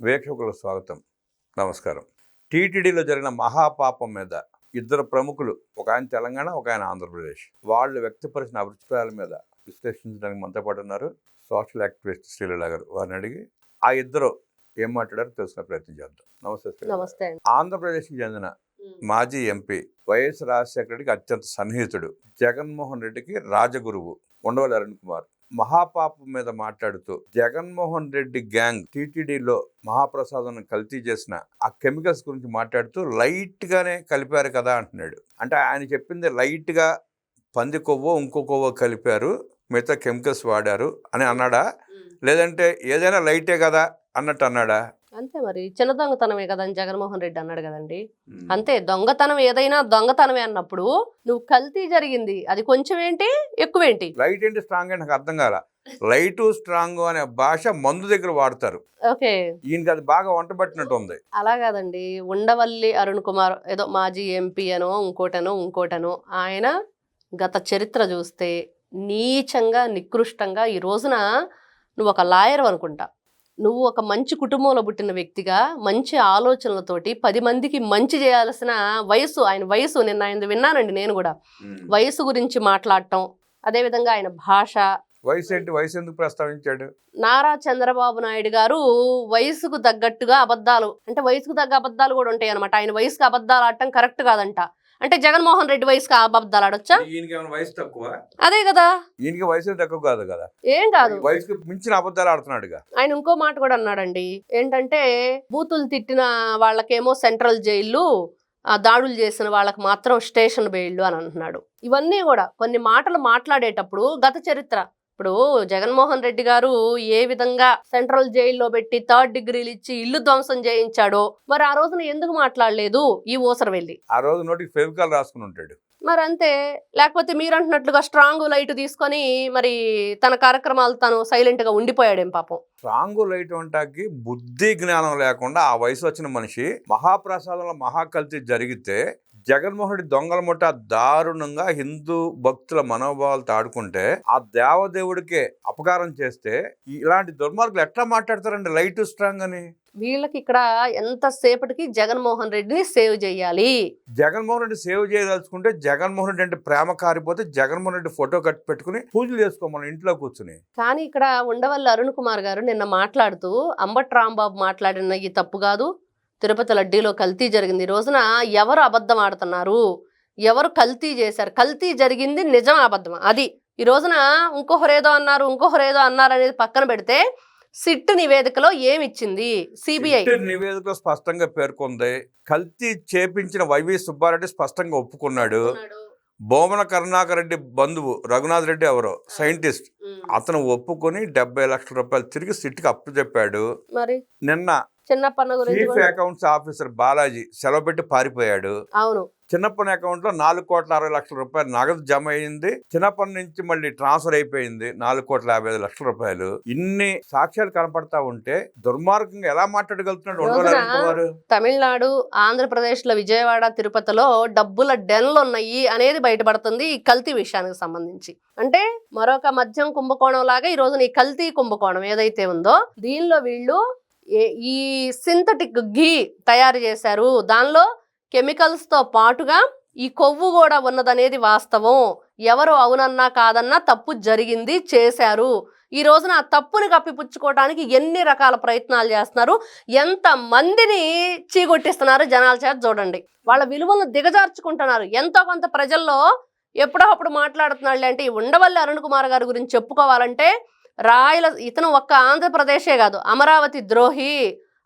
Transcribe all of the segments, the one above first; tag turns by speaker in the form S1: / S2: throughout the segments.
S1: వీక్షకులకు స్వాగతం. నమస్కారం. టీటీడీలో జరిగిన మహాపాపం మీద ఇద్దరు ప్రముఖులు ఒక ఆయన తెలంగాణ ఒక ఆయన ఆంధ్రప్రదేశ్ వాళ్ళు వ్యక్తపరిచిన అభిప్రాయాల మీద విశ్లేషించడానికి మనతో పాటు ఉన్నారు సోషల్ యాక్టివిస్ట్ శ్రీలీల గారు. వారిని అడిగి ఆ ఇద్దరు ఏం మాట్లాడారో తెలుసుకునే ప్రయత్నం చేద్దాం. నమస్తే.
S2: నమస్తే
S1: ఆంధ్రప్రదేశ్కి చెందిన మాజీ ఎంపీ వైఎస్ రాజశేఖర రెడ్డికి అత్యంత సన్నిహితుడు. జగన్మోహన్ రెడ్డికి రాజగురువు ఉండవల్లి అరుణ్ కుమార్. మహాపాపం మీద మాట్లాడుతూ జగన్మోహన్ రెడ్డి గ్యాంగ్ టీటీడీలో మహాప్రసాదం కల్తీ చేసిన ఆ కెమికల్స్ గురించి మాట్లాడుతూ లైట్ గానే కలిపారు కదా అంటున్నాడు. అంటే ఆయన చెప్పింది లైట్గా పంది కొవ్వో ఇంకో కొవ్వో కలిపారు మిగతా కెమికల్స్ వాడారు అని అన్నాడా? లేదంటే ఏదైనా లైటే కదా అన్నట్టు అన్నాడా?
S2: అంతే మరి. చిన్న దొంగతనమే కదని జగన్మోహన్ రెడ్డి అన్నాడు కదండి. అంతే దొంగతనం ఏదైనా దొంగతనమే అన్నప్పుడు నువ్వు కల్తీ జరిగింది. అది కొంచెం ఏంటి ఎక్కువేంటి?
S1: లైట్ ఏంటి స్ట్రాంగ్ అంటే నాకు అర్థం కాల. లైట్ స్ట్రాంగ్ అనే భాష మందు దగ్గర వాడతారు.
S2: ఓకే.
S1: ఈయనకి అది బాగా వంట పట్టినట్టు ఉంది.
S2: అలా కాదండి. ఉండవల్లి అరుణ్ కుమార్ ఏదో మాజీ ఎంపీ అనో ఇంకోటనో ఇంకోటనో ఆయన గత చరిత్ర చూస్తే నీచంగా నికృష్టంగా ఈ రోజున నువ్వు ఒక లాయర్ అనుకుంటా. నువ్వు ఒక మంచి కుటుంబంలో పుట్టిన వ్యక్తిగా మంచి ఆలోచనలతోటి పది మందికి మంచి చేయాల్సిన వయసు ఆయన వయసు నిన్న ఆయన విన్నానండి నేను కూడా. వయసు గురించి మాట్లాడటం అదేవిధంగా ఆయన భాష.
S1: వయసు ఏంటి? వయసు ఎందుకు ప్రస్తావించాడు?
S2: నారా చంద్రబాబు నాయుడు గారు వయసుకు తగ్గట్టుగా అబద్ధాలు అంటే వయసుకు తగ్గ అబద్ధాలు కూడా ఉంటాయి అనమాట ఆయన వయసుకు అబద్ధాలు ఆడటం కరెక్ట్ కాదంట. అంటే జగన్మోహన్ రెడ్డి వయసుకు అబద్ధాలు ఆడొచ్చా?
S1: వయసు తక్కువ?
S2: అదే కదా.
S1: ఈయనకి వయసు తక్కువ కాదు కదా.
S2: ఏం కాదు.
S1: వయసుకి మించిన అబద్ధాలు ఆడుతున్నాడుగా.
S2: ఆయన ఇంకో మాట కూడా అన్నాడండి. ఏంటంటే బూతులు తిట్టిన వాళ్ళకేమో సెంట్రల్ జైళ్ళు ఆ దాడులు చేసిన వాళ్ళకి మాత్రం స్టేషన్ బెయిళ్ళు అని అంటున్నాడు. ఇవన్నీ కూడా కొన్ని మాటలు మాట్లాడేటప్పుడు గత చరిత్ర ఇప్పుడు జగన్మోహన్ రెడ్డి గారు ఏ విధంగా సెంట్రల్ జైల్లో పెట్టి థర్డ్ డిగ్రీలు ఇచ్చి ఇల్లు ధ్వంసం చేయించాడో మరి ఆ రోజున ఎందుకు మాట్లాడలేదు ఈ ఊసర వెళ్ళి?
S1: ఆ రోజు నోటికి ఫెవికాల్ రాసుకుని ఉంటాడు.
S2: మరి అంతే. లేకపోతే మీరు అంటున్నట్లుగా స్ట్రాంగ్ లైట్ తీసుకొని మరి తన కార్యక్రమాలు తను సైలెంట్గా ఉండిపోయాడేం పాపం?
S1: స్ట్రాంగ్ లైట్ వంటకి బుద్ధి జ్ఞానం లేకుండా ఆ వయసు వచ్చిన మనిషి మహాప్రసాదంలో మహాకల్తీ జరిగితే జగన్మోహన్ రెడ్డి దొంగల ముఠ దారుణంగా హిందూ భక్తుల మనోభావాలతో ఆడుకుంటే ఆ దేవదేవుడికే అపకారం చేస్తే ఇలాంటి దుర్మార్గులు ఎట్లా మాట్లాడతారండి లైట్ స్ట్రాంగ్ అని?
S2: వీళ్ళకి ఇక్కడ ఎంతసేపటికి జగన్మోహన్ రెడ్డిని సేవ్ చేయాలి?
S1: జగన్మోహన్ రెడ్డి సేవ్ చేయదలుచుకుంటే జగన్మోహన్ రెడ్డి అంటే ప్రేమ కారిపోతే జగన్మోహన్ రెడ్డి ఫోటో కట్టి పెట్టుకుని పూజలు చేసుకోమని ఇంట్లో కూర్చుని.
S2: కానీ ఇక్కడ ఉండవల్లి అరుణ్ కుమార్ గారు నిన్న మాట్లాడుతూ అంబట్ రాంబాబు మాట్లాడిన ఈ తప్పు కాదు తిరుపతి లడ్డీలో కల్తీ జరిగింది. ఈ రోజున ఎవరు అబద్ధం ఆడుతున్నారు? ఎవరు కల్తీ చేశారు? కల్తీ జరిగింది నిజం అబద్ధం. అది ఈ రోజున ఇంకొకరేదో అన్నారు ఇంకొకరేదో అన్నారు అనేది పక్కన పెడితే సిట్ నివేదికలో ఏమిచ్చింది? సిబిఐ
S1: నివేదికలో స్పష్టంగా పేర్కొంది. కల్తీ చేపించిన వైవి సుబ్బారెడ్డి స్పష్టంగా ఒప్పుకున్నాడు. బోమన కరుణాకర్ రెడ్డి బంధువు రఘునాథ్ రెడ్డి ఎవరో సైంటిస్ట్. అతను ఒప్పుకొని డెబ్బై లక్షల రూపాయలు తిరిగి సిట్కి అప్పు చెప్పాడు.
S2: మరి?
S1: నిన్న చీఫ్ అకౌంట్స్ ఆఫీసర్ బాలాజీ సెలవు పెట్టి పారిపోయాడు.
S2: అవును.
S1: చిన్నప్పని అకౌంట్లో నాలుగు కోట్ల అరవై లక్షల రూపాయలు నగదు జమ అయింది. చిన్నప్పటి నుంచి మళ్ళీ ట్రాన్స్ఫర్ అయిపోయింది. నాలుగు కోట్ల యాభై ఐదు లక్షల రూపాయలు. ఇన్ని సాక్ష్యాలు కనపడతా ఉంటే దుర్మార్గంగా ఎలా మాట్లాడగలుగుతున్నాడు?
S2: తమిళనాడు ఆంధ్రప్రదేశ్లో విజయవాడ తిరుపతిలో డబ్బుల డెన్లు ఉన్నాయి అనేది బయటపడుతుంది ఈ కల్తీ విషయానికి సంబంధించి. అంటే మరొక మద్యం కుంభకోణం లాగా ఈ రోజున ఈ కల్తీ కుంభకోణం ఏదైతే ఉందో దీనిలో వీళ్ళు ఈ సింథటిక్ ఘీ తయారు చేశారు. దానిలో కెమికల్స్తో పాటుగా ఈ కొవ్వు కూడా ఉన్నదనేది వాస్తవం. ఎవరు అవునన్నా కాదన్నా తప్పు జరిగింది చేశారు. ఈ రోజున ఆ తప్పుని కప్పిపుచ్చుకోవడానికి ఎన్ని రకాల ప్రయత్నాలు చేస్తున్నారు ఎంత మందిని చీగొట్టిస్తున్నారు జనాల చేత చూడండి. వాళ్ళ విలువలను దిగజార్చుకుంటున్నారు. ఎంతో కొంత ప్రజల్లో ఎప్పుడప్పుడు మాట్లాడుతున్నాడు అంటే ఈ ఉండవల్లి అరుణ్ కుమార్ గారి గురించి చెప్పుకోవాలంటే రాయల ఇతను ఒక్క ఆంధ్రప్రదేశే కాదు అమరావతి ద్రోహి.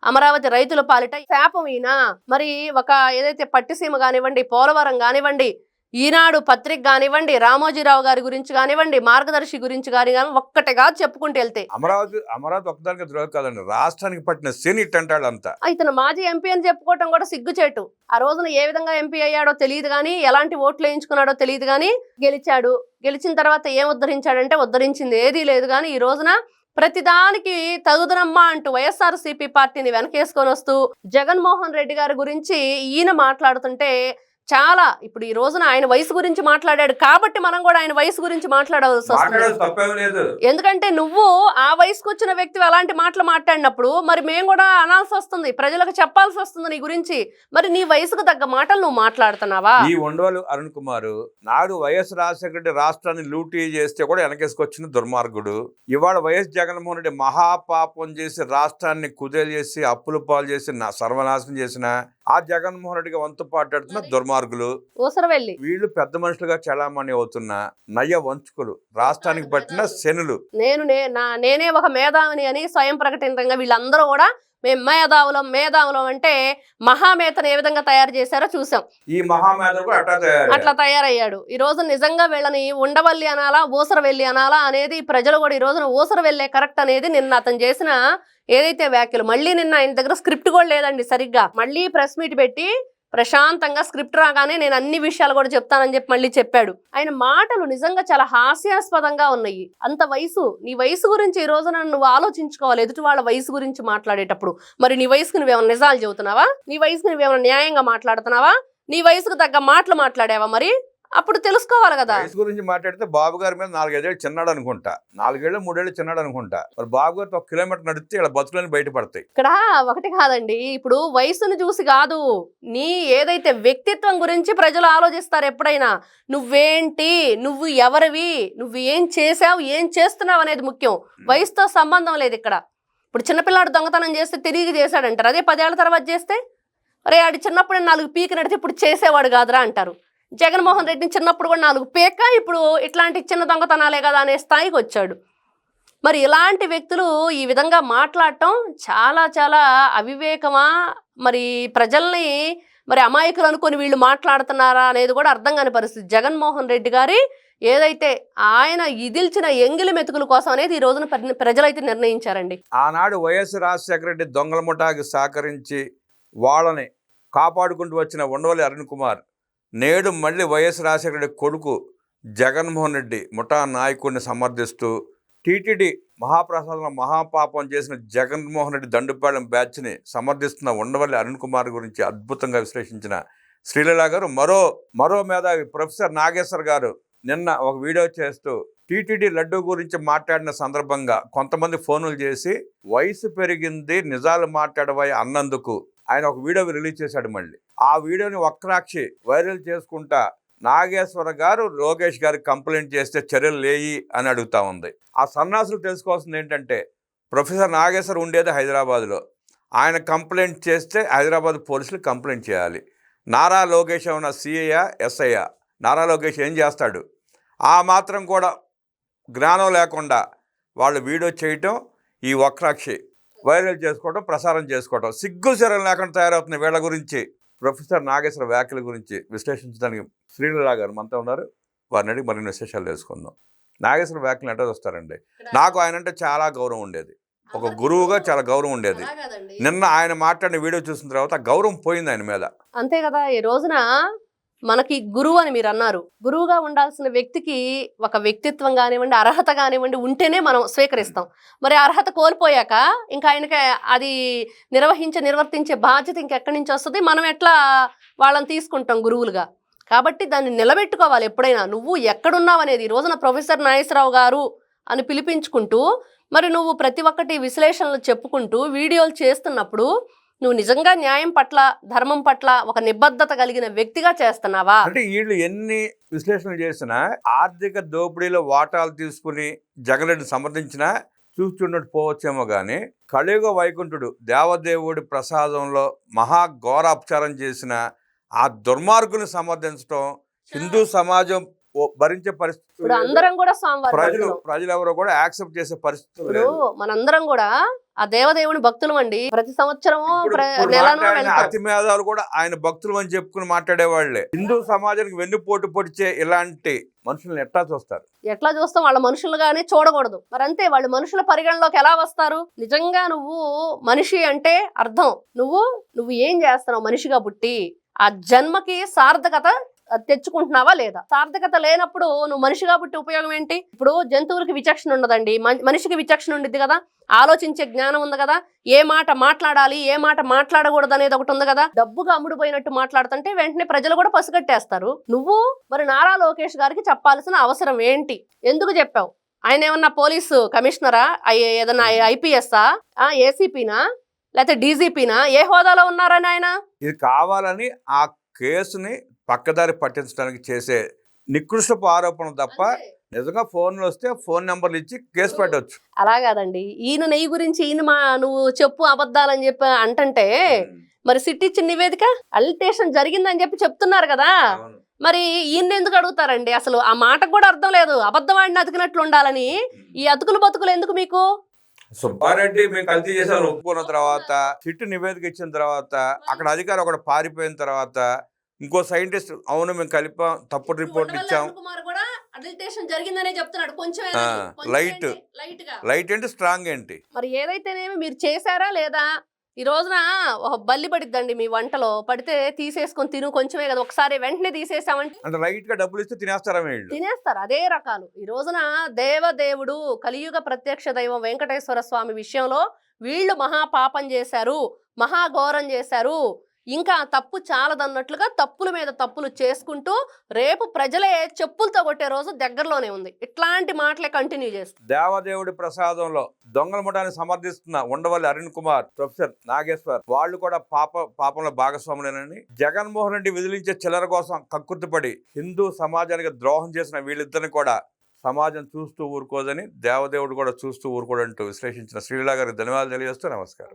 S2: అమరావతి రైతుల పాలిట శాపం ఈయన మరి ఒక ఏదైతే పట్టిసీమ కానివ్వండి పోలవరం కానివ్వండి ఈనాడు పత్రిక కానివ్వండి రామోజీరావు గారి గురించి కానివ్వండి మార్గదర్శి గురించి కానీ కానీ ఒక్కటిగా చెప్పుకుంటూ వెళ్తే.
S1: అమరావతి అమరావతి ఒక్కదానికి ద్రోహం కాదండి. రాష్ట్రానికి పట్టిన శని ఇట్టంటాడు అంతా.
S2: ఇతను మాజీ ఎంపీ అని చెప్పుకోవటం కూడా సిగ్గుచేటు. ఆ రోజున ఏ విధంగా ఎంపీ అయ్యాడో తెలియదు కానీ ఎలాంటి ఓట్లు వేయించుకున్నాడో తెలియదు కానీ గెలిచాడు. గెలిచిన తర్వాత ఏం ఉద్ధరించాడంటే ఉద్ధరించింది ఏదీ లేదు కానీ ఈ రోజున ప్రతిదానికి తగుదనమ్మా అంటూ వైఎస్ఆర్ పార్టీని వెనకేసుకొని వస్తూ జగన్మోహన్ రెడ్డి గారి గురించి ఈయన మాట్లాడుతుంటే చాలా. ఇప్పుడు ఈ రోజున ఆయన వయసు గురించి మాట్లాడాడు కాబట్టి మనం కూడా ఆయన వయసు గురించి మాట్లాడవలసి వస్తుంది. ఎందుకంటే నువ్వు ఆ వయసుకు వచ్చిన వ్యక్తి అలాంటి మాటలు మాట్లాడినప్పుడు మరి మేము కూడా అనాల్సి వస్తుంది. ప్రజలకు చెప్పాల్సి వస్తుంది నీ గురించి. మరి నీ వయసుకు తగ్గ మాటలు నువ్వు మాట్లాడుతున్నావా?
S1: ఈ ఉండవలు అరుణ్ కుమార్ నాడు వైఎస్ రాజశేఖర రాష్ట్రాన్ని లూటీ చేస్తే కూడా వెనకేసుకొచ్చిన దుర్మార్గుడు. ఇవాళ వైఎస్ జగన్మోహన్ రెడ్డి మహాపాపం చేసి రాష్ట్రాన్ని కుదేలు చేసి అప్పులు పాలు చేసి నా- సర్వనాశనం చేసిన ఆ జగన్మోహన్ రెడ్డిగా వంతు పాటాడుతున్న దుర్మార్గులు.
S2: వెళ్ళి
S1: పెద్ద మనుషులుగా చలామణి అవుతున్న నయ్య వంచుకులు రాష్ట్రానికి పట్టిన శనులు.
S2: నేను నేనే ఒక మేధావిని అని స్వయం ప్రకటితంగా వీళ్ళందరూ కూడా మేము మేధావులం మేధావులం అంటే మహామేతను ఏ విధంగా తయారు చేశారో చూసాం.
S1: ఈ.
S2: అట్లా తయారయ్యాడు. ఈ రోజు నిజంగా వీళ్ళని ఉండవల్లి అనాలా ఊసరవెల్లి అనాలా అనేది ప్రజలు కూడా ఈ రోజున ఊసరవెల్లే కరెక్ట్ అనేది నిన్న అతను చేసిన ఏదైతే వ్యాఖ్యలు మళ్ళీ నిన్న ఆయన దగ్గర స్క్రిప్ట్ కూడా లేదండి సరిగ్గా. మళ్ళీ ప్రెస్ మీట్ పెట్టి ప్రశాంతంగా స్క్రిప్ట్ రాగానే నేను అన్ని విషయాలు కూడా చెప్తానని చెప్పి మళ్ళీ చెప్పాడు. ఆయన మాటలు నిజంగా చాలా హాస్యాస్పదంగా ఉన్నాయి. అంత వయసు నీ వయసు గురించి ఈ రోజున నువ్వు ఆలోచించుకోవాలి. ఎదుటి వాళ్ళ వయసు గురించి మాట్లాడేటప్పుడు. మరి నీ వయసుకు నువ్వేమైనా నిజాలు చెబుతున్నావా? నీ వయసుకు నువ్వేమైనా న్యాయంగా మాట్లాడుతున్నావా? నీ వయసుకు తగ్గ మాటలు మాట్లాడావా మరి? అప్పుడు తెలుసుకోవాలి కదా.
S1: వయసు గురించి మాట్లాడితే బాబు గారి మీద నాలుగైదేళ్ళు చిన్నాడు అనుకుంటా. నాలుగేళ్ళు మూడేళ్ళు చిన్నాడు అనుకుంటా. మరి బాబు గారితో ఒక కిలోమీటర్ నడిస్తే ఇలా బతుకులని బయటపడతాయి.
S2: ఇక్కడ ఒకటి కాదండి. ఇప్పుడు వయసును చూసి కాదు. నీ ఏదైతే వ్యక్తిత్వం గురించి ప్రజలు ఆలోచిస్తారు ఎప్పుడైనా నువ్వేంటి నువ్వు ఎవరివి నువ్వు ఏం చేసావు ఏం చేస్తున్నావు అనేది ముఖ్యం. వయసుతో సంబంధం లేదు ఇక్కడ. ఇప్పుడు చిన్నపిల్లాడు దొంగతనం చేస్తే తిరిగి చేశాడంటారు. అదే పదేళ్ళ తర్వాత చేస్తే అరే ఆడి చిన్నప్పుడు నాలుగు పీకి నడితే ఇప్పుడు చేసేవాడు కాదురా అంటారు. జగన్మోహన్ రెడ్డిని చిన్నప్పుడు కూడా నాలుగు పేక ఇప్పుడు ఇట్లాంటి చిన్న దొంగతనాలే కదా అనే స్థాయికి వచ్చాడు. మరి ఇలాంటి వ్యక్తులు ఈ విధంగా మాట్లాడటం చాలా చాలా అవివేకమా? మరి ప్రజల్ని మరి అమాయకులు అనుకొని వీళ్ళు మాట్లాడుతున్నారా అనేది కూడా అర్థం కాని పరిస్థితి. జగన్మోహన్ రెడ్డి గారి ఏదైతే ఆయన ఇదిల్చిన ఎంగిలి మెతుకుల కోసం అనేది ఈ రోజున ప్ర- ప్రజలైతే నిర్ణయించారండి.
S1: ఆనాడు వైఎస్ రాజశేఖర రెడ్డి దొంగల ముఠాకి సహకరించి వాళ్ళని కాపాడుకుంటూ వచ్చిన ఉండవల్లి అరుణ్ కుమార్ నేడు మళ్ళీ వైఎస్ రాజశేఖర రెడ్డి కొడుకు జగన్మోహన్ రెడ్డి ముఠా నాయకుడిని సమర్థిస్తూ టీటీడీ మహాప్రసాదంలో మహాపాపం చేసిన జగన్మోహన్ రెడ్డి దండుపాళెం బ్యాచ్ని సమర్థిస్తున్న ఉండవల్లి అరుణ్ కుమార్ గురించి అద్భుతంగా విశ్లేషించిన శ్రీలీల గారు మరో మరో మేధావి ప్రొఫెసర్ నాగేశ్వర్ గారు నిన్న ఒక వీడియో చేస్తూ టీటీడీ లడ్డు గురించి మాట్లాడిన సందర్భంగా కొంతమంది ఫోనులు చేసి వయసు పెరిగింది నిజాలు మాట్లాడవై అన్నందుకు ఆయన ఒక వీడియో రిలీజ్ చేశాడు మళ్ళీ. ఆ వీడియోని వక్రాక్షి వైరల్ చేసుకుంటా నాగేశ్వర గారు లోకేష్ గారికి కంప్లైంట్ చేస్తే చర్యలు లేయి అని అడుగుతా ఉంది. ఆ సన్నాసులు తెలుసుకోవాల్సింది ఏంటంటే ప్రొఫెసర్ నాగేశ్వర్ ఉండేది హైదరాబాద్లో. ఆయన కంప్లైంట్ చేస్తే హైదరాబాద్ పోలీసులు కంప్లైంట్ చేయాలి. నారా లోకేష్ ఉన్న సిఐయా ఎస్ఐయా నారా లోకేష్ ఏం చేస్తాడు? ఆ మాత్రం కూడా జ్ఞానం లేకుండా వాళ్ళు వీడియో చేయటం ఈ వక్రాక్షి వైరల్ చేసుకోవడం ప్రసారం చేసుకోవడం సిగ్గు శరం లేకుండా తయారవుతున్న వీళ్ళ గురించి. ప్రొఫెసర్ నాగేశ్వర వ్యాఖ్యల గురించి విశ్లేషించడానికి శ్రీలీలా గారు మనతో ఉన్నారు. వారిని అడిగి మరిన్ని విశేషాలు తెలుసుకుందాం. నాగేశ్వర వ్యాఖ్యలు ఎట్లా వస్తారండి. నాకు ఆయన అంటే చాలా గౌరవం ఉండేది. ఒక గురువుగా చాలా గౌరవం ఉండేది. నిన్న ఆయన మాట్లాడిన వీడియో చూసిన తర్వాత గౌరవం పోయింది ఆయన మీద.
S2: అంతే కదా ఈ రోజున మనకి గురువు అని మీరు అన్నారు. గురువుగా ఉండాల్సిన వ్యక్తికి ఒక వ్యక్తిత్వం కానివ్వండి అర్హత కానివ్వండి ఉంటేనే మనం స్వీకరిస్తాం. మరి అర్హత కోల్పోయాక ఇంకా ఆయనకి అది నిర్వహించే నిర్వర్తించే బాధ్యత ఇంకెక్కడి నుంచి వస్తుంది? మనం ఎట్లా వాళ్ళని తీసుకుంటాం గురువులుగా? కాబట్టి దాన్ని నిలబెట్టుకోవాలి ఎప్పుడైనా. నువ్వు ఎక్కడున్నావు అనేది ఈ రోజున ప్రొఫెసర్ నాగేశ్వరరావు గారు అని పిలిపించుకుంటూ మరి నువ్వు ప్రతి ఒక్కటి విశ్లేషణలు చెప్పుకుంటూ వీడియోలు చేస్తున్నప్పుడు నువ్వు నిజంగా న్యాయం పట్ల ధర్మం పట్ల ఒక నిబద్ధత కలిగిన వ్యక్తిగా చేస్తున్నావా?
S1: అంటే వీళ్ళు ఎన్ని విశ్లేషణలు చేసినా ఆర్థిక దోపిడీలో వాటాలు తీసుకుని జగన్రెడ్డి సమర్థించినా చూస్తున్నట్టు పోవచ్చేమో కానీ కలియుగ వైకుంఠుడు దేవదేవుడి ప్రసాదంలో మహా ఘోరాపచారం చేసిన ఆ దుర్మార్గుని సమర్థించడం హిందూ సమాజం భరించే పరిస్థితి
S2: అందరం కూడా స్వామివారి
S1: ప్రజలు. ప్రజలు ఎవరో కూడా యాక్సెప్ట్ చేసే పరిస్థితి
S2: ఇప్పుడు
S1: లేదు.
S2: మనందరం కూడా ఆ దేవదేవుని భక్తులం అండి. ప్రతి సంవత్సరము
S1: ఇప్పుడు-
S2: ప్ర-
S1: ఇప్పుడు
S2: నెలను
S1: మాట్లాడిన
S2: వెళ్తాం
S1: అతి మేధావులు కూడా ఆయన భక్తులు అని చెప్పుకుని మాట్లాడేవాళ్ళే హిందూ సమాజానికి వెన్నుపోటు పొడిచే ఇలాంటి మనుషుల్ని ఎట్టా చూస్తారు?
S2: ఎట్లా చూస్తాం? వాళ్ళ మనుషులుగానే చూడకూడదు. మరి అంతే వాళ్ళు మనుషుల పరిగణలోకి ఎలా వస్తారు? నిజంగా నువ్వు మనిషి అంటే అర్థం. నువ్వు నువ్వు ఏం చేస్తున్నావు? మనిషిగా పుట్టి ఆ జన్మకి సార్థకత తెచ్చుకుంటున్నావా లేదా? సార్థకత లేనప్పుడు నువ్వు మనిషి కాబట్టి ఉపయోగం ఏంటి? ఇప్పుడు జంతువులకి విచక్షణ ఉండదండి మనిషికి విచక్షణ ఉండిద్ది కదా? ఆలోచించే జ్ఞానం ఉంది కదా? ఏ మాట మాట్లాడాలి ఏ మాట మాట్లాడకూడదు అనేది ఒకటి ఉంది కదా? డబ్బుగా అమ్ముడుపోయినట్టు మాట్లాడుతుంటే వెంటనే ప్రజలు కూడా పసిగట్టేస్తారు. నువ్వు మరి నారా లోకేష్ గారికి చెప్పాల్సిన అవసరం ఏంటి? ఎందుకు చెప్పావు? ఆయన ఏమన్నా పోలీసు కమిషనరా? ఏదన్నా ఐపీఎస్ఆ ఏసీపీనా లేకపోతే డీజీపీనా ఏ హోదాలో ఉన్నారని ఆయన?
S1: ఇది కావాలని ఆ కేసుని పక్కదారి పట్టించడానికి చేసే నికృష్టపు ఆరోపణ తప్ప నిజంగా ఫోన్లు వస్తే ఫోన్ నెంబర్లు ఇచ్చి కేసు పెట్టవచ్చు
S2: అలా కాదండి. ఈయన నెయ్యి గురించి ఈయన మా నువ్వు చెప్పు అబద్ధాలని చెప్పి అంటంటే మరి సిట్ ఇచ్చిన నివేదిక అలిటేషన్ జరిగిందని చెప్పి చెప్తున్నారు కదా. మరి ఈయన ఎందుకు అడుగుతారండి? అసలు ఆ మాటకు కూడా అర్థం లేదు. అబద్ధం ఆడిని అతికినట్లు ఉండాలని. ఈ అతుకులు బతుకులు ఎందుకు మీకు?
S1: సుబ్బారెడ్డి మేము కల్తీ చేసామని ఒప్పుకున్న తర్వాత సిట్టు నివేదిక ఇచ్చిన తర్వాత అక్కడ అధికారి ఒకటి పారిపోయిన తర్వాత ఇంకో సైంటిస్ట్ అవును మేము కలిపాం తప్పుడు రిపోర్ట్లు ఇచ్చాం.
S2: కూడా అడిల్టేషన్ జరిగిందనే చెప్తున్నాడు. కొంచెం
S1: లైట్.
S2: లైట్గా
S1: లైట్ ఏంటి? స్ట్రాంగ్ ఏంటి?
S2: మరి ఏదైతేనేమి మీరు చేశారా లేదా? ఈ రోజున ఒక బల్లి పడిద్దండి మీ వంటలో. పడితే తీసేసుకొని తిను కొంచెమే కదా. ఒకసారి వెంటనే తీసేసామంటే
S1: అంటే లైట్గా డబ్బులు ఇస్తే తినేస్తారా
S2: తినేస్తారు అదే రకాలు. ఈ రోజున దేవదేవుడు కలియుగ ప్రత్యక్ష దైవం వెంకటేశ్వర స్వామి విషయంలో వీళ్ళు మహాపాపం చేశారు మహాఘోరం చేశారు. ఇంకా తప్పు చాలదన్నట్లుగా తప్పుల మీద తప్పులు చేసుకుంటూ రేపు ప్రజలే చెప్పులతో కొట్టే రోజు దగ్గరలోనే ఉంది. ఇట్లాంటి మాటలే కంటిన్యూ చేస్తారు
S1: దేవదేవుడి ప్రసాదంలో దొంగల ముఠాన్ని సమర్థిస్తున్న ఉండవల్లి అరుణ్ కుమార్ ప్రొఫెసర్ నాగేశ్వర్ వాళ్ళు కూడా పాప పాపంలో భాగస్వాములేనని జగన్మోహన్ రెడ్డి విదిలించే చిల్లర కోసం కక్కుర్తిపడి హిందూ సమాజానికి ద్రోహం చేసిన వీళ్ళిద్దరిని కూడా సమాజం చూస్తూ ఊరుకోదని దేవదేవుడు కూడా చూస్తూ ఊరుకోడంటూ విశ్లేషించిన శ్రీలా గారికి ధన్యవాదాలు తెలియజేస్తూ నమస్కారం.